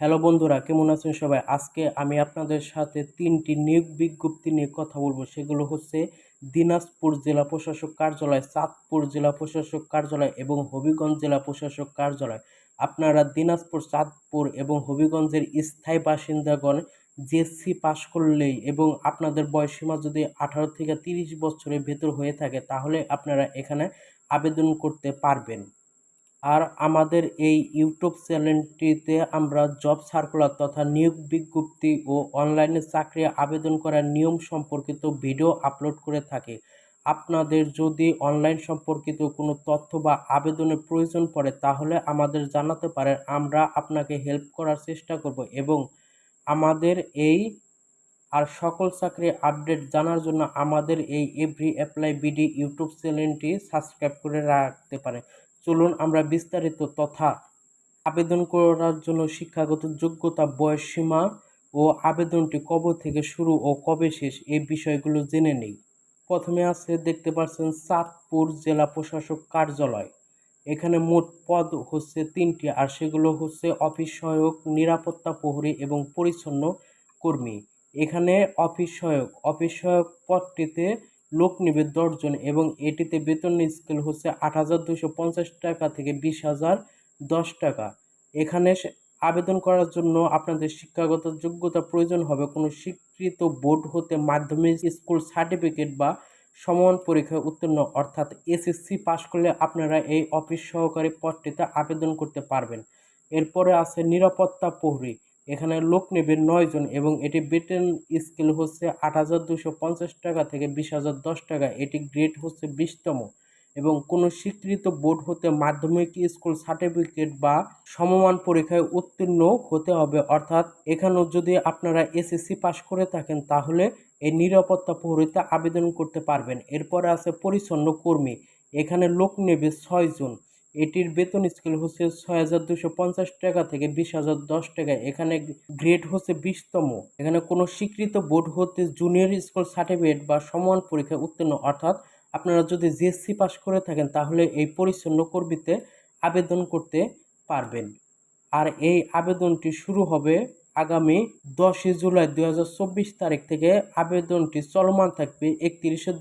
Hello বন্ধুরা, কেমন আছেন সবাই? আজকে আমি আপনাদের সাথে তিনটি নিয়োগ বিজ্ঞপ্তি নিয়ে কথা বলব। সেগুলো হচ্ছে দিনাজপুর জেলা প্রশাসক কার্যালয়, চাঁদপুর জেলা প্রশাসক কার্যালয় এবং হবিগঞ্জ জেলা প্রশাসক কার্যালয়। আপনারা দিনাজপুর, চাঁদপুর এবং হবিগঞ্জের স্থায়ী বাসিন্দাগণ জেএসসি পাশ করলেই এবং আপনাদের বয়সীমা যদি আঠারো থেকে তিরিশ বছরের ভেতর হয়ে থাকে, তাহলে আপনারা এখানে আবেদন করতে পারবেন। আর আমাদের এই ইউটিউব চ্যানেলটিতে আমরা জব সার্কুলার তথা নিয়োগ বিজ্ঞপ্তি ও অনলাইনে চাকরি আবেদন করার নিয়ম সম্পর্কিত ভিডিও আপলোড করে থাকি। আপনাদের যদি অনলাইন সম্পর্কিত কোনো তথ্য বা আবেদনের প্রয়োজন পড়ে, তাহলে আমাদের জানাতে পারেন। আমরা আপনাকে হেল্প করার চেষ্টা করব এবং আমাদের এই আর সকল চাকরি আপডেট জানার জন্য আমাদের এই এভরি অ্যাপ্লাই বিডি ইউটিউব চ্যানেলটি সাবস্ক্রাইব করে রাখতে পারেন। চলুন আমরা বিস্তারিত তথা আবেদন করার জন্য শিক্ষাগত যোগ্যতা বয়সসীমা ও আবেদনটি কবে থেকে শুরু ও কবে শেষ এই বিষয়গুলো জেনে নেই। প্রথমে আছে, দেখতে পাচ্ছেন, চাঁদপুর জেলা প্রশাসক কার্যালয়। এখানে মোট পদ হচ্ছে তিনটি আর সেগুলো হচ্ছে অফিস সহায়ক, নিরাপত্তা প্রহরী এবং পরিচ্ছন্ন কর্মী। এখানে অফিস সহায়ক অফিস সহায়ক পদটিতে লোক নেবে দশজন এবং এটিতে বেতন স্কেল হচ্ছে আট হাজার দুশো পঞ্চাশ টাকা থেকে বিশ হাজার দশ টাকা। এখানে আবেদন করার জন্য আপনাদের শিক্ষাগত যোগ্যতা প্রয়োজন হবে। কোনো স্বীকৃত বোর্ড হতে মাধ্যমিক স্কুল সার্টিফিকেট বা সমান পরীক্ষায় উত্তীর্ণ, অর্থাৎ এসএসসি পাশ করলে আপনারা এই অফিস সহকারী পদটিতে আবেদন করতে পারবেন। এরপরে আছে নিরাপত্তা প্রহরী। এখানে লোক নেবে নয় জন এবং এটি বেতন স্কেল হচ্ছে আট হাজার দুশো পঞ্চাশ টাকা থেকে বিশ হাজার দশ টাকা। এটি গ্রেড হচ্ছে বিশতম এবং কোনো স্বীকৃত বোর্ড হতে মাধ্যমিক স্কুল সার্টিফিকেট বা সমমান পরীক্ষায় উত্তীর্ণ হতে হবে। অর্থাৎ এখানেও যদি আপনারা এসএসসি পাশ করে থাকেন তাহলে এই নিরাপত্তা প্রহরীতে আবেদন করতে পারবেন। এরপরে আছে পরিচ্ছন্ন কর্মী। এখানে লোক নেবে ছয়জন এটির বেতন স্কেল হচ্ছে ছয় হাজার দুশো পঞ্চাশ টাকা থেকে বিশ হাজার দশ টাকা। এখানে গ্রেড হচ্ছে বিশতম। এখানে কোনো স্বীকৃত বোর্ড হতে জুনিয়র স্কুল সার্টিফিকেট বা সমান পরীক্ষায় উত্তীর্ণ। অর্থাৎ আপনারা যদি জিএসসি পাস করে থাকেন, তাহলে এই পরিচ্ছন্ন কর্মীতে আবেদন করতে পারবেন। আর এই আবেদনটি শুরু হবে আগামী দশই জুলাই দুই হাজার চব্বিশ তারিখ থেকে আবেদনটি চলমান থাকবে একত্রিশে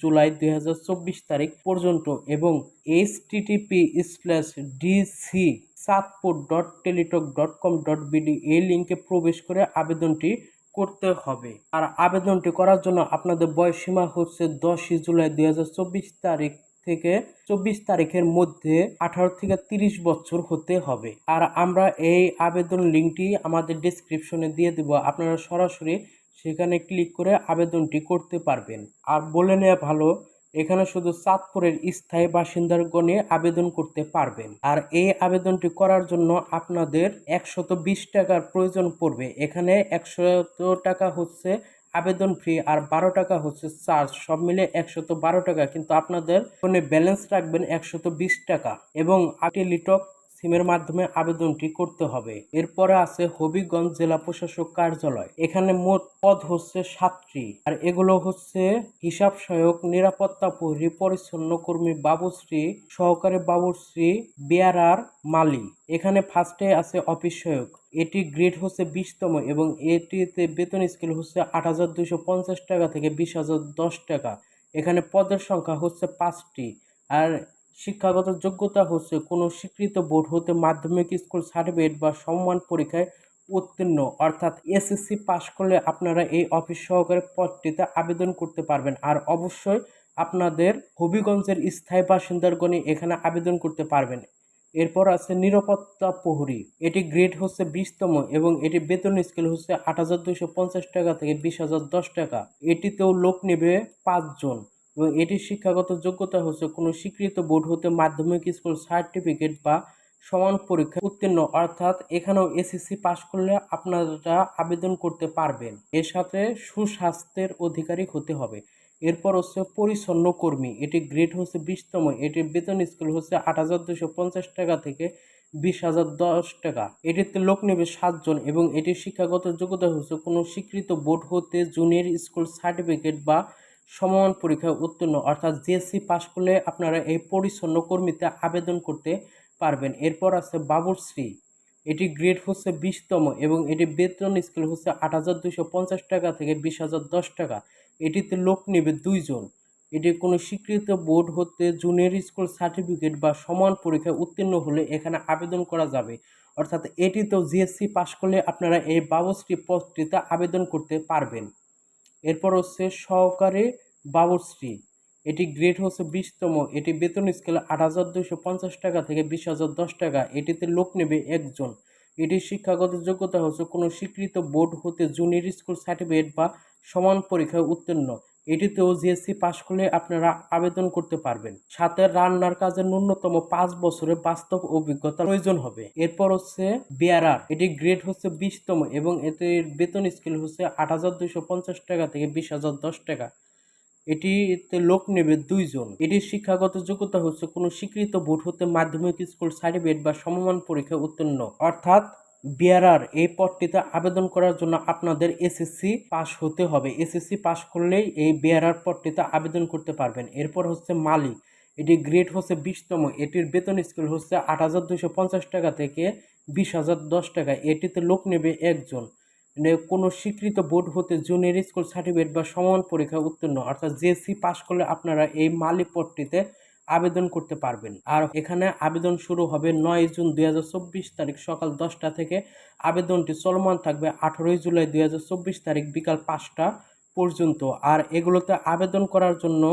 জুলাই দুই হাজার চব্বিশ তারিখ পর্যন্ত এবং H TTP slash DC Satpur dot Teletalk dot com dot BD এই লিঙ্কে প্রবেশ করে আবেদনটি করতে হবে। আর আবেদনটি করার জন্য আপনাদের বয়স সীমা হচ্ছে দশই জুলাই দুই হাজার চব্বিশ তারিখ থেকে চব্বিশ তারিখের মধ্যে আঠারো থেকে তিরিশ বছর হতে হবে। আর আমরা এই আবেদন লিঙ্কটি আমাদের ডিসক্রিপশনে দিয়ে দেব। আপনারা সরাসরি সেখানে ক্লিক করে আবেদনটি করতে পারবেন। আর বলে নেওয়া ভালো, এখানে শুধু চাঁদপুরের স্থায়ী বাসিন্দারগণে আবেদন করতে পারবেন। আর এই আবেদনটি করার জন্য আপনাদের একশত বিশ টাকার প্রয়োজন পড়বে। এখানে একশত টাকা হচ্ছে আবেদন ফি আর বারো টাকা হচ্ছে চার্জ সব মিলে একশত বারো টাকা। কিন্তু আপনাদের ফোনে ব্যালেন্স রাখবেন একশত বিশ টাকা এবং টেলিটক সিমের মাধ্যমে আবেদনটি করতে হবে। এরপরে আছে হবিগঞ্জ জেলা প্রশাসক কার্যালয়। এখানে মোট পদ হচ্ছে সাতটি আর এগুলো হচ্ছে হিসাব সহায়ক, নিরাপত্তা প্রহরী পরিচ্ছন্ন কর্মী বাবুশ্রী, সহকারী বাবুশ্রী, বেয়ারার মালি এখানে ফার্স্টে আছে অফিস সহায়ক। এটি গ্রেড হচ্ছে বিশতম এবং এটিতে বেতন স্কেল হচ্ছে আট হাজার দুশো পঞ্চাশ টাকা থেকে বিশ হাজার দশ টাকা। এখানে পদের সংখ্যা হচ্ছে পাঁচটি আর শিক্ষাগত যোগ্যতা হচ্ছে কোনো স্বীকৃত বোর্ড হতে মাধ্যমিক স্কুল সার্টিফিকেট বা সম্মান পরীক্ষায় উত্তীর্ণ। অর্থাৎ এসএসসি পাশ করলে আপনারা এই অফিস সহকারে পদটিতে আবেদন করতে পারবেন আর অবশ্যই আপনাদের হবিগঞ্জের স্থায়ী বাসিন্দারগণই এখানে আবেদন করতে পারবেন। এরপর আছে নিরাপত্তা প্রহরী। এটি গ্রেড হচ্ছে বিশতম এবং এটি বেতন স্কেল হচ্ছে আট হাজার দুইশো পঞ্চাশ টাকা থেকে বিশ হাজার দশ টাকা। এটিতেও লোক নেবে পাঁচজন এবং এটির শিক্ষাগত যোগ্যতা হচ্ছে কোনো স্বীকৃত বোর্ড হতে মাধ্যমিক স্কুল সার্টিফিকেট বা সমান পরীক্ষা উত্তীর্ণ, অর্থাৎ এখানেও এসএসসি পাশ করলে আপনারা আবেদন করতে পারবেন। এর সাথে সুস্বাস্থ্যের অধিকারী হতে হবে। এরপর হচ্ছে পরিচ্ছন্ন কর্মী। এটি গ্রেড হচ্ছে বিশতম এটির বেতন স্কেল হচ্ছে আট হাজার দুশো পঞ্চাশ টাকা থেকে বিশ হাজার দশ টাকা। এটিতে লোক নেবে সাতজন এবং এটির শিক্ষাগত যোগ্যতা হচ্ছে কোনো স্বীকৃত বোর্ড হতে জুনিয়র স্কুল সার্টিফিকেট বা সমমান পরীক্ষায় উত্তীর্ণ, অর্থাৎ জিএসসি পাশ করলে আপনারা এই পরিচ্ছন্ন কর্মীতে আবেদন করতে পারবেন। এরপর আছে বাবুশ্রী এটি গ্রেড হচ্ছে বিশতম এবং এটি বেতন স্কেল হচ্ছে আট হাজার দুশো পঞ্চাশ টাকা থেকে বিশ হাজার দশ টাকা। এটিতে লোক নেবে দুইজন। এটি কোনো স্বীকৃত বোর্ড হতে জুনিয়র স্কুল সার্টিফিকেট বা সমান পরীক্ষায় উত্তীর্ণ হলে এখানে আবেদন করা যাবে। অর্থাৎ এটিতেও জিএসসি পাশ করলে আপনারা এই বাবুশ্রী পদটিতে আবেদন করতে পারবেন। এরপর হচ্ছে সহকারী বাবুশ্রী এটি গ্রেড হচ্ছে বিশতম। এটি বেতন স্কেল আট হাজার দুশো পঞ্চাশ টাকা থেকে বিশ হাজার দশ টাকা। এটিতে লোক নেবে একজন। এটির শিক্ষাগত যোগ্যতা হচ্ছে কোনো স্বীকৃত বোর্ড হতে জুনিয়র স্কুল সার্টিফিকেট বা সমান পরীক্ষায় উত্তীর্ণ। এটিতেও জিএসসি পাশ করলে আপনারা আবেদন করতে পারবেন। সাথে রান্নার কাজে ন্যূনতম পাঁচ বছরের বাস্তব অভিজ্ঞতা প্রয়োজন হবে। এরপর হচ্ছে বিআরআর এটি গ্রেড হচ্ছে বিশতম এবং এটির বেতন স্কেল হচ্ছে আট হাজার দুইশো পঞ্চাশ টাকা থেকে বিশ হাজার দশ টাকা। এটিতে লোক নেবে দুইজন। এটির শিক্ষাগত যোগ্যতা হচ্ছে কোনো স্বীকৃত বোর্ড হতে মাধ্যমিক স্কুল সার্টিফিকেট বা সমমান পরীক্ষায় উত্তীর্ণ। অর্থাৎ বিআরআর এই পদটিতে আবেদন করার জন্য আপনাদের এসএসসি পাস হতে হবে। এসএসসি পাস করলেই এই বিআরআর পদটিতে আবেদন করতে পারবেন। এরপর হচ্ছে মালিক। এটি গ্রেড হচ্ছে বিশতম। এটির বেতন স্কেল হচ্ছে আট হাজার দুশো পঞ্চাশ টাকা থেকে বিশ হাজার দশ টাকা। এটিতে লোক নেবে একজন। মানে কোনো স্বীকৃত বোর্ড হতে জুনিয়র স্কুল সার্টিফিকেট বা সমান পরীক্ষা উত্তীর্ণ। অর্থাৎ জেসি পাস করলে আপনারা এই মালিক পদটিতে আবেদন করতে পারবেন। আর এখানে আবেদন শুরু হবে নয় জুন দুই হাজার চব্বিশ তারিখ সকাল দশটা থেকে। আবেদনটি চলমান থাকবে আঠারোই জুলাই দুই হাজার চব্বিশ তারিখ বিকাল পাঁচটা পর্যন্ত। আর এগুলোতে আবেদন করার জন্য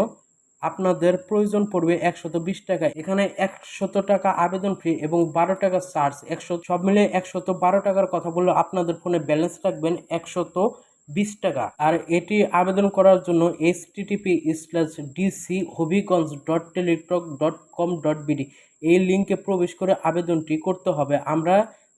আপনাদের প্রয়োজন পড়বে একশত বিশ টাকা। এখানে একশত টাকা আবেদন ফি এবং বারো টাকা চার্জ একশো সব মিলে একশত বারো টাকার কথা বললে আপনাদের ফোনে ব্যালেন্স রাখবেন। একশত বিশ টাকা। আর এটি আবেদন করার জন্য H TTP slash DC Habiganj dot Teletalk dot com dot BD এই লিঙ্কে প্রবেশ করে আবেদনটি করতে হবে। আমরা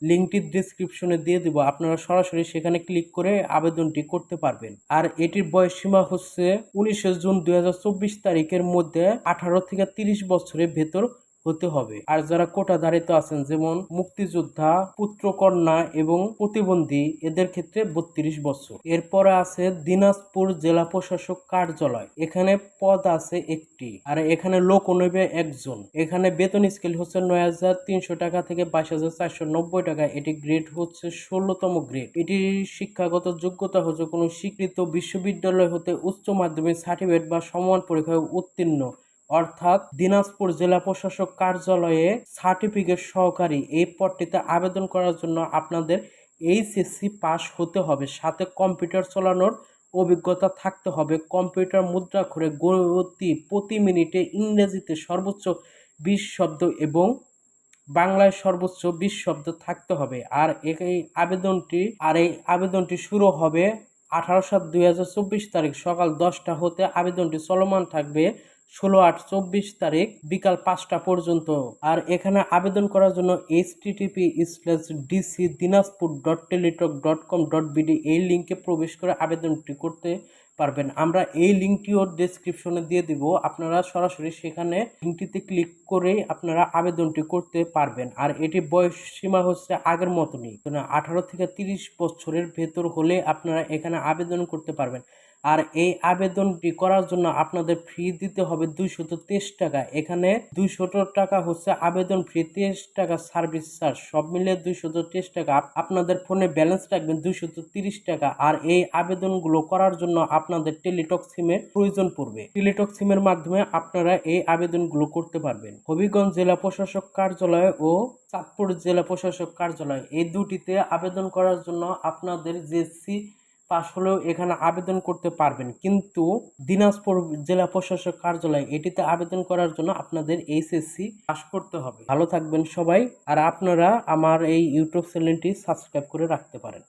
লিঙ্কটি ডিসক্রিপশনে দিয়ে দেবো। আপনারা সরাসরি সেখানে ক্লিক করে আবেদনটি করতে পারবেন। আর এটির বয়স সীমা হচ্ছে উনিশে জুন দু হাজার চব্বিশ তারিখের মধ্যে আঠারো থেকে তিরিশ বছরের ভেতর হতে হবে। আর যারা কোটাধারিত আছেন, যেমন মুক্তিযোদ্ধা, পুত্রকন্যা এবং প্রতিবন্ধী, এদের ক্ষেত্রে বত্রিশ বছর। এরপরে আছে দিনাজপুর জেলা প্রশাসক কার্যালয়। এখানে পদ আছে একটি। আর এখানে লোক নেবে একজন। এখানে বেতন স্কেল হচ্ছে নয় হাজার তিনশো টাকা থেকে বাইশ হাজার চারশো নব্বই টাকা। এটি গ্রেড হচ্ছে ষোলোতম গ্রেড। এটির শিক্ষাগত যোগ্যতা হচ্ছে কোনো স্বীকৃত বিশ্ববিদ্যালয় হতে উচ্চ মাধ্যমিক সার্টিফিকেট বা সমান পরীক্ষায় উত্তীর্ণ। অর্থাৎ দিনাজপুর জেলা প্রশাসক কার্যালয়ে সার্টিফিকেট সহকারী এই পদটিতে আবেদন করার জন্য আপনাদের এইচএসসি পাস হতে হবে। সাথে কম্পিউটার চালানোর অভিজ্ঞতা থাকতে হবে। কম্পিউটার মুদ্রাক্ষরে গতি প্রতি মিনিটে ইংরেজিতে সর্বোচ্চ বিশ শব্দ এবং বাংলায় সর্বোচ্চ বিশ শব্দ থাকতে হবে। আর এই আবেদনটি, আর এই আবেদনটি শুরু হবে আঠারো সাত দুই তারিখ সকাল দশটা হতে। আবেদনটি চলমান থাকবে ষোলো আট চব্বিশ তারিখ বিকাল পাঁচটা পর্যন্ত। আর এখানে আবেদন করার জন্য H TTP slash DC Dinajpur dot Teletalk dot com dot BD এই লিঙ্কে প্রবেশ করে আবেদনটি করতে পারবেন। আমরা এই লিঙ্কটিও ডেসক্রিপশনে দিয়ে দিব। আপনারা সরাসরি সেখানে লিঙ্কটিতে ক্লিক করেই আপনারা আবেদনটি করতে পারবেন। আর এটি বয়স সীমা হচ্ছে আগের মতনই। আঠারো থেকে তিরিশ বছরের ভেতর হলে আপনারা এখানে আবেদন করতে পারবেন। আর এই আবেদনটি করার জন্য আপনাদের ফি দিতে হবে দুইশত তেইশ টাকা। এখানে দুইশত টাকা হচ্ছে আবেদন ফি তেইশ টাকা সার্ভিস চার্জ সব মিলে দুইশত তেইশ টাকা। আপনাদের ফোনে ব্যালেন্স রাখবেন দুইশত তিরিশ টাকা। আর এই আবেদনগুলো করার জন্য আপনাদের টেলিটক সিমের প্রয়োজন পড়বে। টেলিটক সিমের মাধ্যমে আপনারা এই আবেদনগুলো করতে পারবেন। হবিগঞ্জ জেলা প্রশাসক কার্যালয় ও চাঁদপুর জেলা প্রশাসক কার্যালয়, এই দুটিতে আবেদন করার জন্য আপনাদের জেসি পাশ হলেও এখানে আবেদন করতে পারবেন। কিন্তু দিনাজপুর জেলা প্রশাসক কার্যালয় এটিতে আবেদন করার জন্য আপনাদের এইচএসসি পাস করতে হবে। ভালো থাকবেন সবাই। আর আপনারা আমার এই ইউটিউব চ্যানেলটি সাবস্ক্রাইব করে রাখতে পারেন।